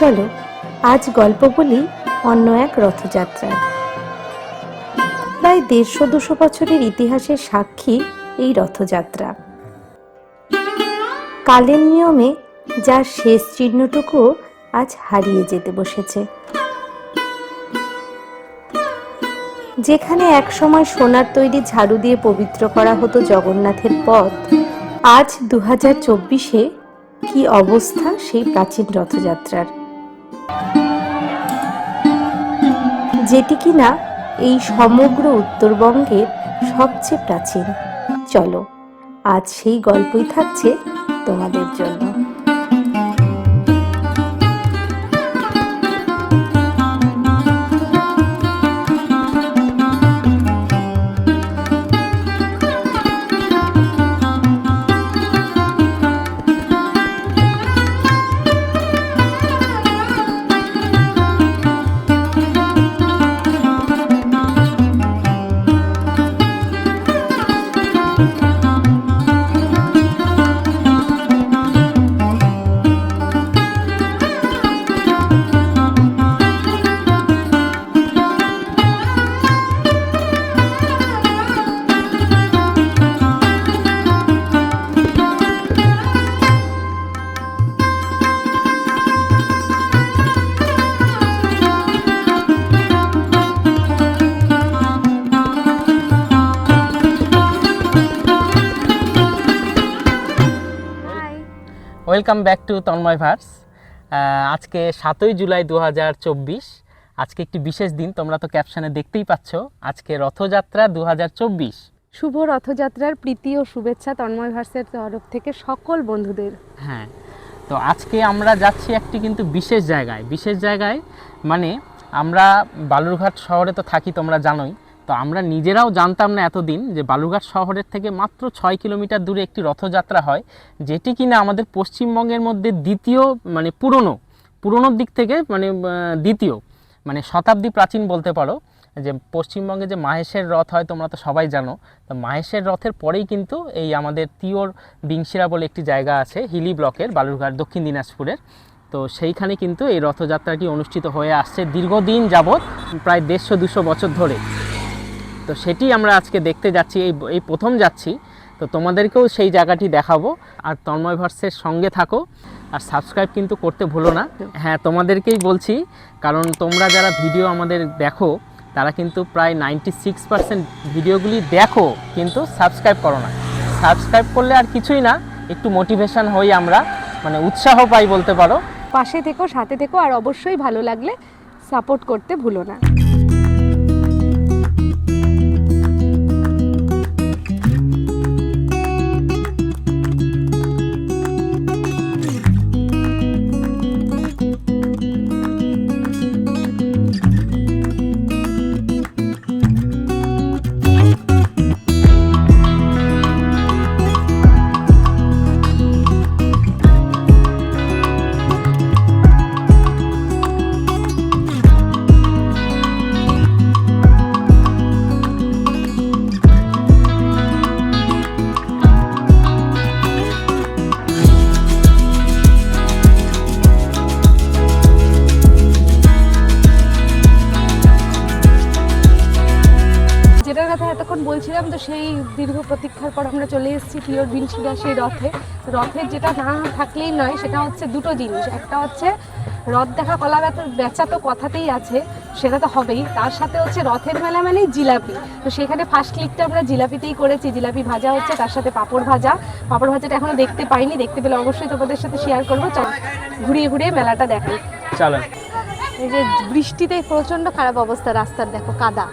চলো, আজ গল্প বলি অন্য এক রথযাত্রার প্রায় দেড়শো দুশো বছরের ইতিহাসের সাক্ষী এই রথযাত্রা। কালের নিয়মে যার শেষ চিহ্নটুকু আজ হারিয়ে যেতে বসেছে। যেখানে একসময় সোনার তৈরি ঝাড়ু দিয়ে পবিত্র করা হতো জগন্নাথের পথ, আজ দু হাজার চব্বিশে কি অবস্থা সেই প্রাচীন রথযাত্রার? যেটি কিনা এই সমগ্র উত্তরবঙ্গের সবচেয়ে প্রাচীন। চলো আজ সেই গল্পই থাকছে তোমাদের জন্য। Welcome back to Tanmoy verse আজকে সাতই জুলাই দু হাজার চব্বিশ। আজকে একটি বিশেষ দিন তোমরা তো ক্যাপশনে দেখতেই পাচ্ছ। আজকে রথযাত্রা দু হাজার চব্বিশ। শুভ রথযাত্রার প্রীতি ও শুভেচ্ছা তন্ময় ভার্সের তরফ থেকে সকল বন্ধুদের। হ্যাঁ তো আজকে আমরা যাচ্ছি একটি কিন্তু বিশেষ জায়গায়। বিশেষ জায়গায় মানে আমরা বালুরঘাট শহরে তো থাকি তোমরা জানোই। তো আমরা নিজেরাও জানতাম না এতদিন যে বালুরঘাট শহরের থেকে মাত্র ছয় কিলোমিটার দূরে একটি রথযাত্রা হয়, যেটি কিনা আমাদের পশ্চিমবঙ্গের মধ্যে দ্বিতীয় মানে পুরনো পুরনোর দিক থেকে মানে দ্বিতীয় মানে শতাব্দী প্রাচীন বলতে পারো, যে পশ্চিমবঙ্গে যে মাহেশের রথ হয়, তোমরা তো সবাই জানো, তো মাহেশের রথের পরেই কিন্তু এই আমাদের তিওর বিংশিরা বলে একটি জায়গা আছে, হিলি ব্লকের বালুরঘাট, দক্ষিণ দিনাজপুরের। তো সেইখানে কিন্তু এই রথযাত্রাটি অনুষ্ঠিত হয়ে আসছে দীর্ঘদিন যাবৎ, প্রায় দেড়শো দুশো বছর ধরে। তো সেটি আমরা আজকে দেখতে যাচ্ছি, এই এই প্রথম যাচ্ছি। তো তোমাদেরকেও সেই জায়গাটি দেখাবো। আর তন্ময় ভার্সের সঙ্গে থাকো। আর সাবস্ক্রাইব কিন্তু করতে ভুলো না। হ্যাঁ তোমাদেরকেই বলছি, কারণ তোমরা যারা ভিডিও আমাদের দেখো, তারা কিন্তু প্রায় নাইনটি সিক্স পার্সেন্ট ভিডিওগুলি দেখো, কিন্তু সাবস্ক্রাইব করো না। সাবস্ক্রাইব করলে আর কিছুই না, একটু মোটিভেশন হই আমরা মানে উৎসাহ পাই বলতে পারো। পাশে থেকো, সাথে থেকো, আর অবশ্যই ভালো লাগলে সাপোর্ট করতে ভুলো না। এসেছি পিওর রথে। রথের যেটা না থাকলেই নয় সেটা হচ্ছে দুটো জিনিস। একটা হচ্ছে রথ দেখা কলা বেচা বেচা তো কথাতেই আছে সেটা তো হবেই। তার সাথে হচ্ছে রথের মেলা মানেই জিলাপি। তো সেখানে ফার্স্ট ক্লিকটা আমরা জিলাপিতেই করেছি। জিলাপি ভাজা হচ্ছে তার সাথে পাঁপড় ভাজা। পাঁপড় ভাজাটা এখনও দেখতে পাইনি। দেখতে পেলে অবশ্যই তোমাদের সাথে শেয়ার করব। চল ঘুরিয়ে ঘুরিয়ে মেলাটা দেখাই চলো। এই যে বৃষ্টিতে প্রচণ্ড খারাপ অবস্থা রাস্তার দেখো কাদা।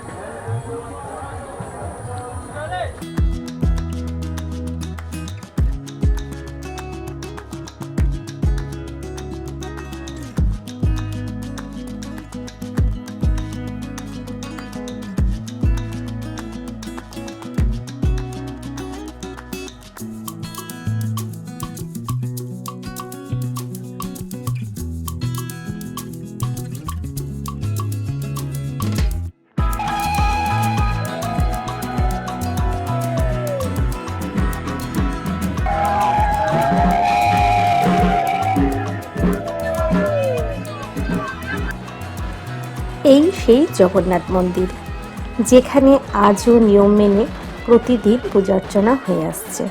সেই জগন্নাথ মন্দির যেখানে আজও নিয়ম মেনে প্রতিদিন পূজার্চনা হয়ে আসছে।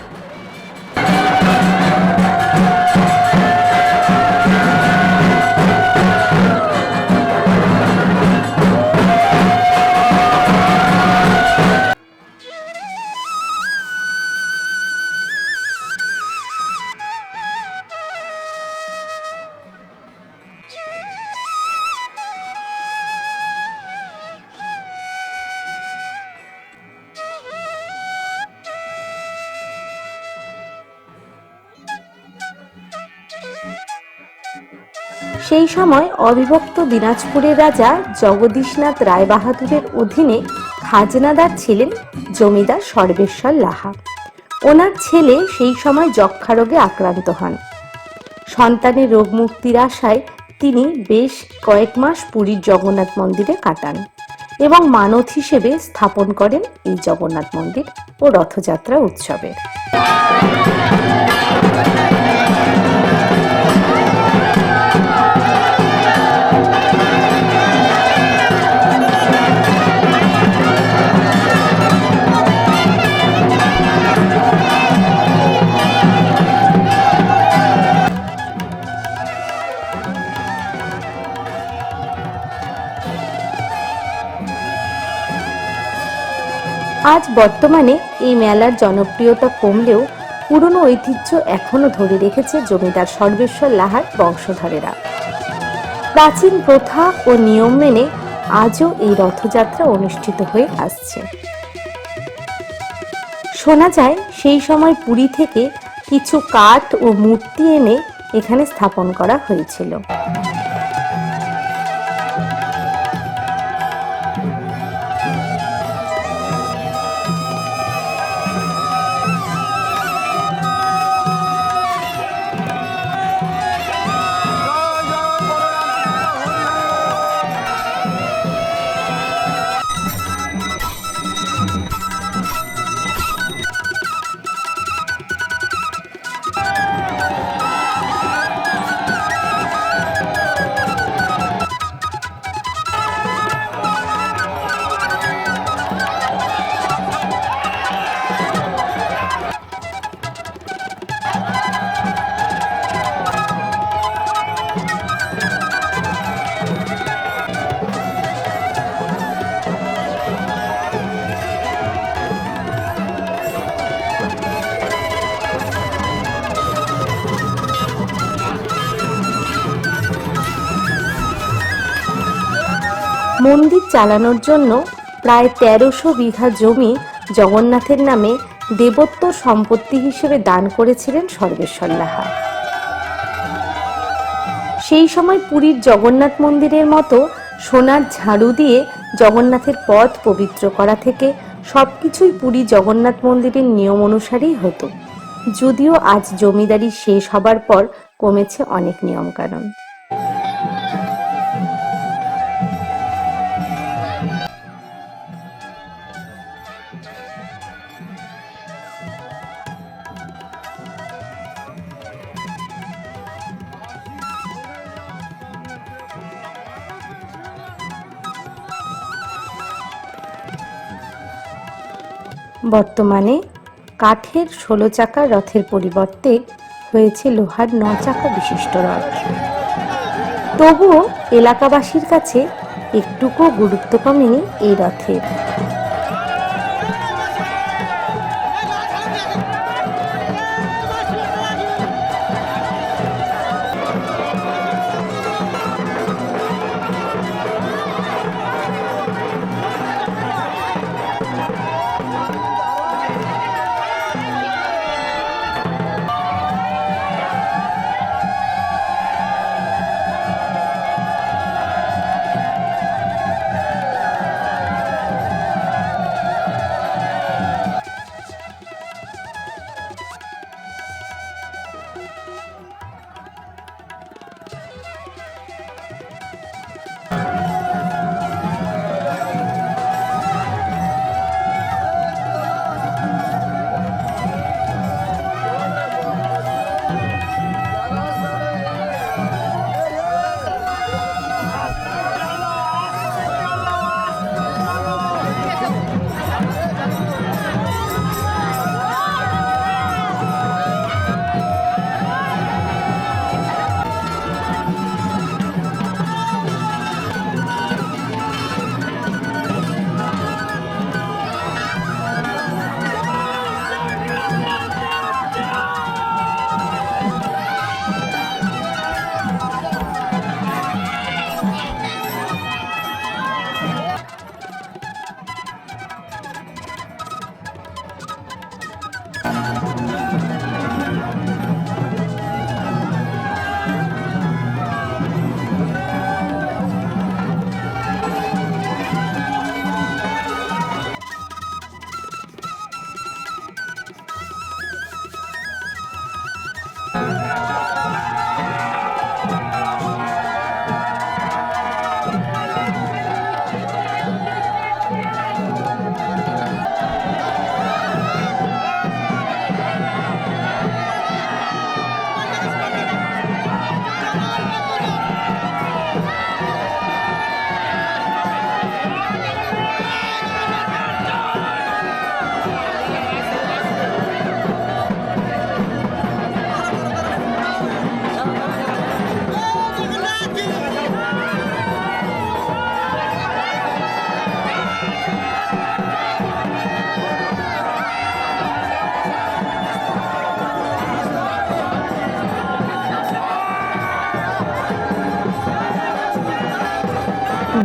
সেই সময় অবিভক্ত দিনাজপুরের রাজা জগদীশনাথ রায়বাহাদুরের অধীনে খাজনাদার ছিলেন জমিদার সর্বেশ্বর লাহা। ওনার ছেলে সেই সময় যক্ষারোগে আক্রান্ত হন। সন্তানের রোগ মুক্তির আশায় তিনি বেশ কয়েক মাস পুরীর জগন্নাথ মন্দিরে কাটান এবং মানত হিসেবে স্থাপন করেন এই জগন্নাথ মন্দির ও রথযাত্রা উৎসবের। বর্তমানে এই মেলার জনপ্রিয়তা কমলেও পুরনো ঐতিহ্য এখনও ধরে রেখেছে জমিদার সর্বেশ্বর লাহার বংশধরেরা। প্রাচীন প্রথা ও নিয়ম মেনে আজও এই রথযাত্রা অনুষ্ঠিত হয়ে আসছে। শোনা যায়, সেই সময় পুরী থেকে কিছু কাঠ ও মূর্তি এনে এখানে স্থাপন করা হয়েছিল। চালানোর জন্য প্রায় তেরোশো বিঘা জমি জগন্নাথের নামে দেবত্ব সম্পত্তি হিসেবে দান করেছিলেন সর্বেশ্বর লাহা। সেই সময় পুরীর জগন্নাথ মন্দিরের মতো সোনার ঝাড়ু দিয়ে জগন্নাথের পথ পবিত্র করা থেকে সবকিছুই পুরী জগন্নাথ মন্দিরের নিয়ম অনুসারেই হতো। যদিও আজ জমিদারি শেষ হবার পর কমেছে অনেক নিয়মকানুন। বর্তমানে কাঠের ষোলো চাকা রথের পরিবর্তে হয়েছে লোহার ন চাকা বিশিষ্ট রথ। তবুও এলাকাবাসীর কাছে একটুকু গুরুত্ব কমেনি এই রথের।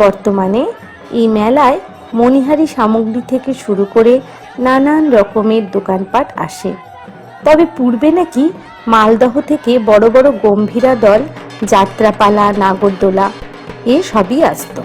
বর্তমানে এই মেলায় মণিহারি সামগ্রী থেকে শুরু করে নানান রকমের দোকানপাট আসে। তবে পূর্বে নাকি মালদহ থেকে বড় বড় গম্ভীরা দল, যাত্রাপালা, নাগরদোলা, এ সবই আসতো।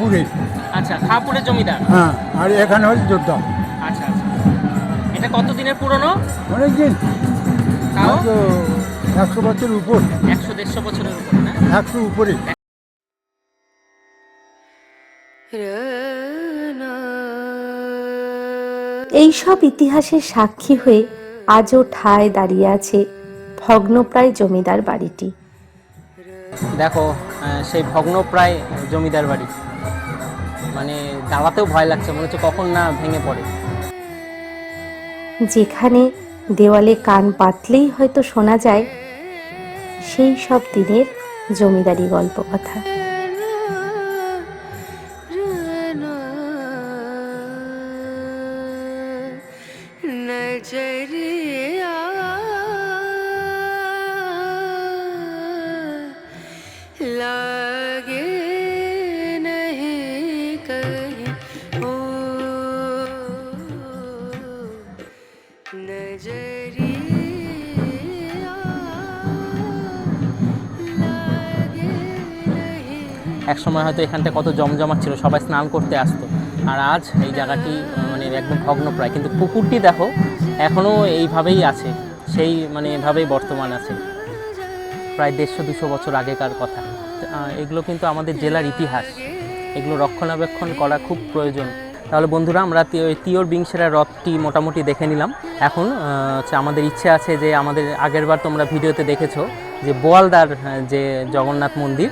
ফাঁপুরে আচ্ছা খাপুরের জমিদার? হ্যাঁ আর এখানে হচ্ছে যোদ্ধা। আচ্ছা আচ্ছা। এটা কত দিনের পুরনো? অনেক দিন তাও? তো একশো বছর উপর। একশো দেড়শো বছরের উপর না? একশো উপরে। এই সব ইতিহাসের সাক্ষী হয়ে আজও ঠায় দাঁড়িয়ে আছে ভগ্নপ্রায় জমিদার বাড়িটি। দেখো সেই ভগ্নপ্রায় জমিদার বাড়ি। মানে দাঁড়াতেও ভয় লাগছে, মনে হচ্ছে কখন না ভেঙে পড়ে। যেখানে দেওয়ালে কান পাতলেই হয়তো শোনা যায় সেই সব দিনের জমিদারি গল্প কথা এক সময় হয়তো এখানটা কত জমজমাট ছিল, সবাই স্নান করতে আসতো। আর আজ এই জায়গাটি মানে একদম ভগ্নপ্রায়। কিন্তু পুকুরটি দেখো এখনও এইভাবেই আছে, সেই মানে এভাবেই বর্তমান আছে। প্রায় দেড়শো, দুশো বছর আগেকার কথা। এগুলো কিন্তু আমাদের জেলার ইতিহাস। এগুলো রক্ষণাবেক্ষণ করা খুব প্রয়োজন। তাহলে বন্ধুরা আমরা তিওর বিংশেরা রথটি মোটামুটি দেখে নিলাম। এখন হচ্ছে আমাদের ইচ্ছে আছে যে আমাদের আগেরবার তোমরা ভিডিওতে দেখেছ যে বোয়ালদার যে জগন্নাথ মন্দির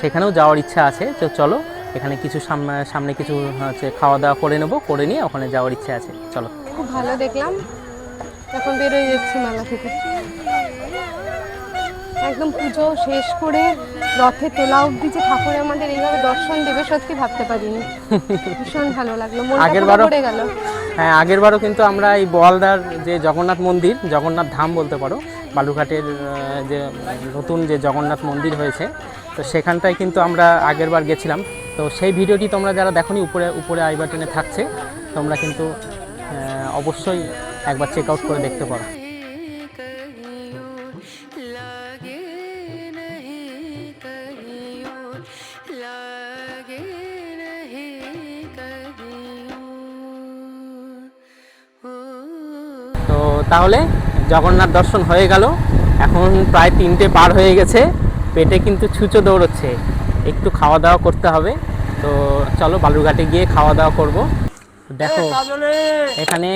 সেখানেও যাওয়ার ইচ্ছা আছে। তো চলো, এখানে কিছু সামনে সামনে কিছু, হচ্ছে খাওয়া দাওয়া করে নেব, করে নিয়ে ওখানে যাওয়ার ইচ্ছে আছে। চলো। খুব ভালো দেখলাম। এখন বেরোয় যাচ্ছি মেলা থেকে একদম পুজো শেষ করে রথে তোলা অব্দি যে ঠাকুর আমাদের এইভাবে দর্শন দেবে সত্যি ভাবতে পারিনি। ভীষণ ভালো লাগল। আগের বারও- গেল। হ্যাঁ আগেরবারও কিন্তু আমরা এই বোয়ালদার যে জগন্নাথ মন্দির জগন্নাথ ধাম বলতে পারো বালুঘাটের যে নতুন যে জগন্নাথ মন্দির হয়েছে তো সেখানটায় কিন্তু আমরা আগেরবার গেছিলাম। তো সেই ভিডিওটি তোমরা যারা দেখোনি উপরে উপরে আই বাটনে থাকছে তোমরা কিন্তু অবশ্যই একবার চেক আউট করে দেখতে পারো। लागे नहीं कहीं और তো তাহলে জগন্নাথ দর্শন হয়ে গেল এখন প্রায় তিনটে পার হয়ে গেছে পেটে কিন্তু ছুঁচো দৌড়চ্ছে একটু খাওয়া দাওয়া করতে হবে তো চলো বালুরঘাটে গিয়ে খাওয়া দাওয়া করব দেখো এখানে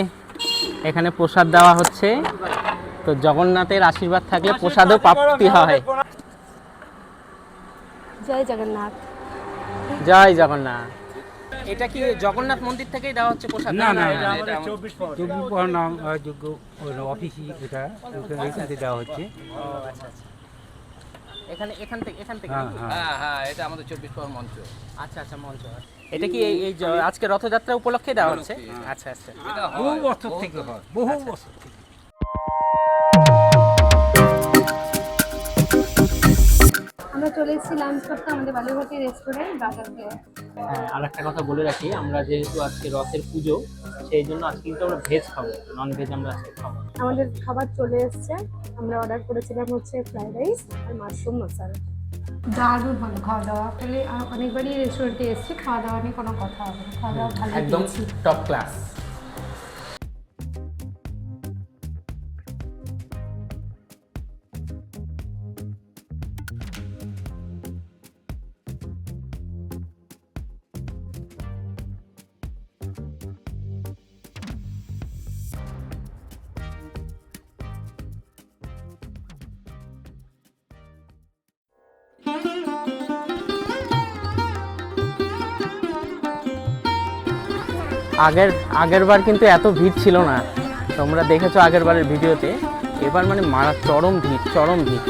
এখানে প্রসাদ দেওয়া হচ্ছে তো জগন্নাথের আশীর্বাদ থাকলে প্রসাদও প্রাপ্তি হয় জয় জগন্নাথ জয় জগন্নাথ। এটা কি জগন্নাথ মন্দির থেকেই দেওয়া হচ্ছে প্রসাদ? না না এটা চব্বিশ পর নাম যোগ্য অফিসই এটা এখান থেকে দেওয়া হচ্ছে। এখানে এখান থেকে এখান থেকে হ্যাঁ হ্যাঁ। হ্যাঁ হ্যাঁ এটা আমাদের চব্বিশ পর মঞ্চ। আচ্ছা আচ্ছা মঞ্চ। এটা কি এই এই আজকে রথযাত্রা উপলক্ষে দেওয়া হচ্ছে? আচ্ছা আচ্ছা। বহু বছর থেকে হয়। বহু বছর থেকে। আমরা চলে এসেছি লাঞ্চ করতে আমাদের বালুঘাটি রেস্টুরেন্ট বাজারকে হ্যাঁ আর একটা কথা বলে রাখি আমরা যেহেতু আজকে রথের পুজো সেই জন্য আজকে কিন্তু আমরা ভেজ খাব নন ভেজ আমরা আজকে খাব আমাদের খাবার চলে এসেছে আমরা অর্ডার করেছিলাম হচ্ছে ফ্রাইড রাইস আর মাশরুম মশালা দারুণ ভালো খাওয়া দাওয়া আসলে অনেকবারই রেস্টুরেন্টে এসেছি খাওয়া দাওয়া নিয়ে কোনো কথা হবে না খাওয়া দাওয়া ভালো একদম টপ ক্লাস আগের আগের বার কিন্তু এত ভিড় ছিল না। তোমরা দেখেছ আগের বারের ভিডিওতে? এবার মানে মারা চরম ভিড় চরম ভিড়।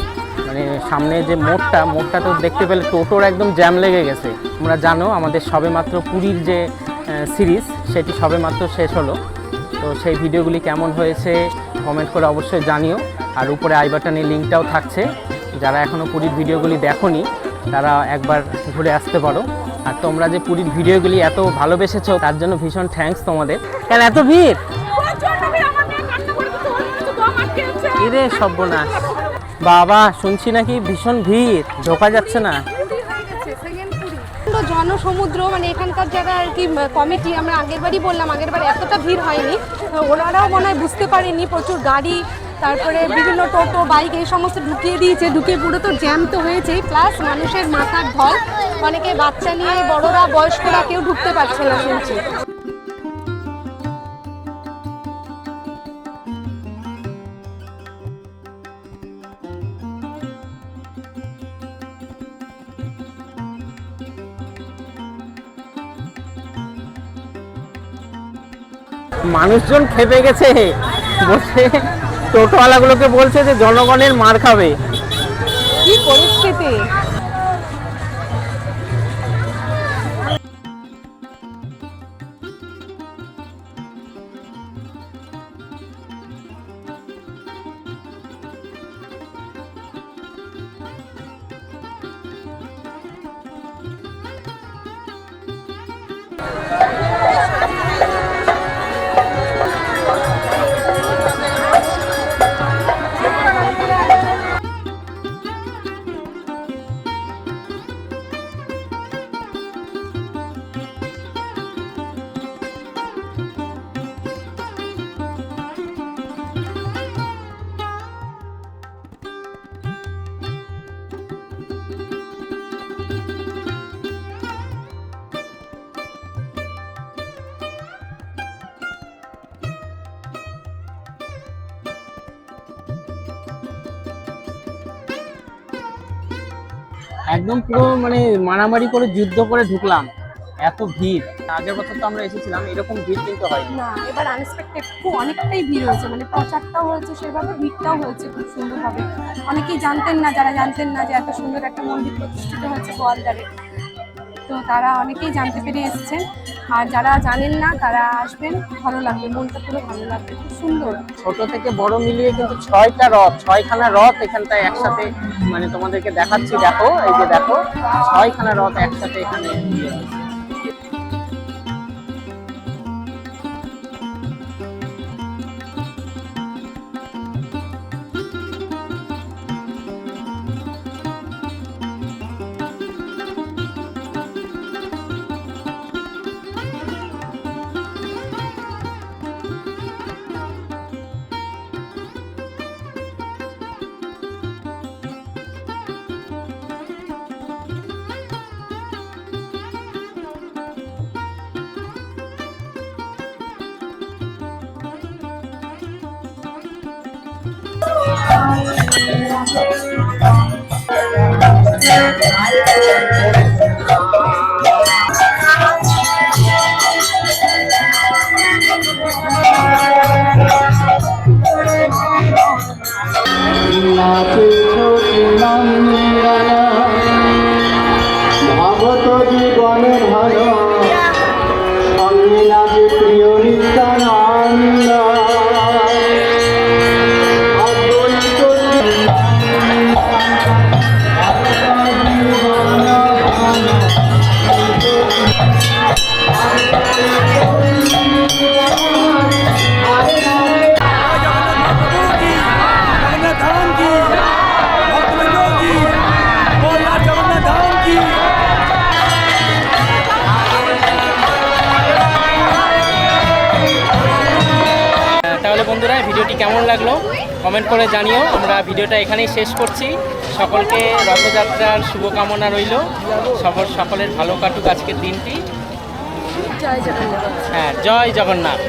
মানে সামনে যে মোড়টা মোড়টা তো দেখতে পেলে টোটোর একদম জ্যাম লেগে গেছে। তোমরা জানো আমাদের সবেমাত্র পুরীর যে সিরিজ, সেটি সবেমাত্র শেষ হলো। তো সেই ভিডিওগুলি কেমন হয়েছে কমেন্ট করে অবশ্যই জানিও। আর উপরে আই বাটনের লিঙ্কটাও থাকছে। যারা এখনও পুরীর ভিডিওগুলি দেখোনি, তারা একবার ঘুরে আসতে পারো। আর তোমরা যে পুরীর ভিডিওগুলি এত ভালোবেসেছো, তার জন্য ভীষণ থ্যাঙ্কস তোমাদের। কেন, এত ভিড়? কিরে সর্বনাশ। বাবা, শুনছি নাকি ভীষণ ভিড়, ঢোকা যাচ্ছে না। জনসমুদ্র মানে এখানকার যারা আর কি কমিটি আমরা আগের বারই বললাম, আগের বার এতটা ভিড় হয়নি। ওনারাও মনে হয় বুঝতে পারেনি প্রচুর গাড়ি তারপরে বিভিন্ন টোটো, বাইক, এই সমস্ত ঢুকিয়ে দিয়েছে। ঢুকিয়ে পুরো তো জ্যাম তো হয়েছেই। প্লাস মানুষের মাথার ঢল। অনেকে বাচ্চা নিয়ে বড়রা, বয়স্করা কেউ ঢুকতে পারছে না শুনছি। মানুষজন খেপে গেছে। বসে টোটোওয়ালাগুলোকে বলছে যে জনগণের মার খাবে। কি পরিস্থিতি? একদম পুরো মানে মারামারি করে যুদ্ধ করে ঢুকলাম। এত ভিড়। আগের বছর তো আমরা এসেছিলাম, এরকম ভিড় কিন্তু হয় না, এবার আনএক্সপেক্টেড খুব অনেকটাই ভিড় হয়েছে মানে প্রচারটাও হয়েছে, সেভাবে ভিড়টাও হয়েছে খুব সুন্দরভাবে। অনেকেই জানতেন না, যারা জানতেন না যে এত সুন্দর একটা মন্দির প্রতিষ্ঠিত হয়েছে গোয়ালদারে। তো তারা অনেকেই জানতে পেরে এসছেন। আর যারা জানেন না, তারা আসবেন, ভালো লাগবে, মনটা পুরো ভালো লাগবে, খুব সুন্দর। ছোট থেকে বড় মিলিয়ে কিন্তু ছয়টা রথ, ছয়খানা রথ এখানটায় একসাথে মানে তোমাদেরকে দেখাচ্ছি, দেখো, এই যে দেখো, ছয়খানা রথ একসাথে এখানে ভিডিওটি কেমন লাগল কমেন্ট করে জানিও। আমরা ভিডিওটা এখানেই শেষ করছি। সকলকে রথযাত্রার শুভকামনা রইল। সকল সকলের ভালো কাটুক আজকের দিনটি। জয় জগন্নাথ। হ্যাঁ জয় জগন্নাথ।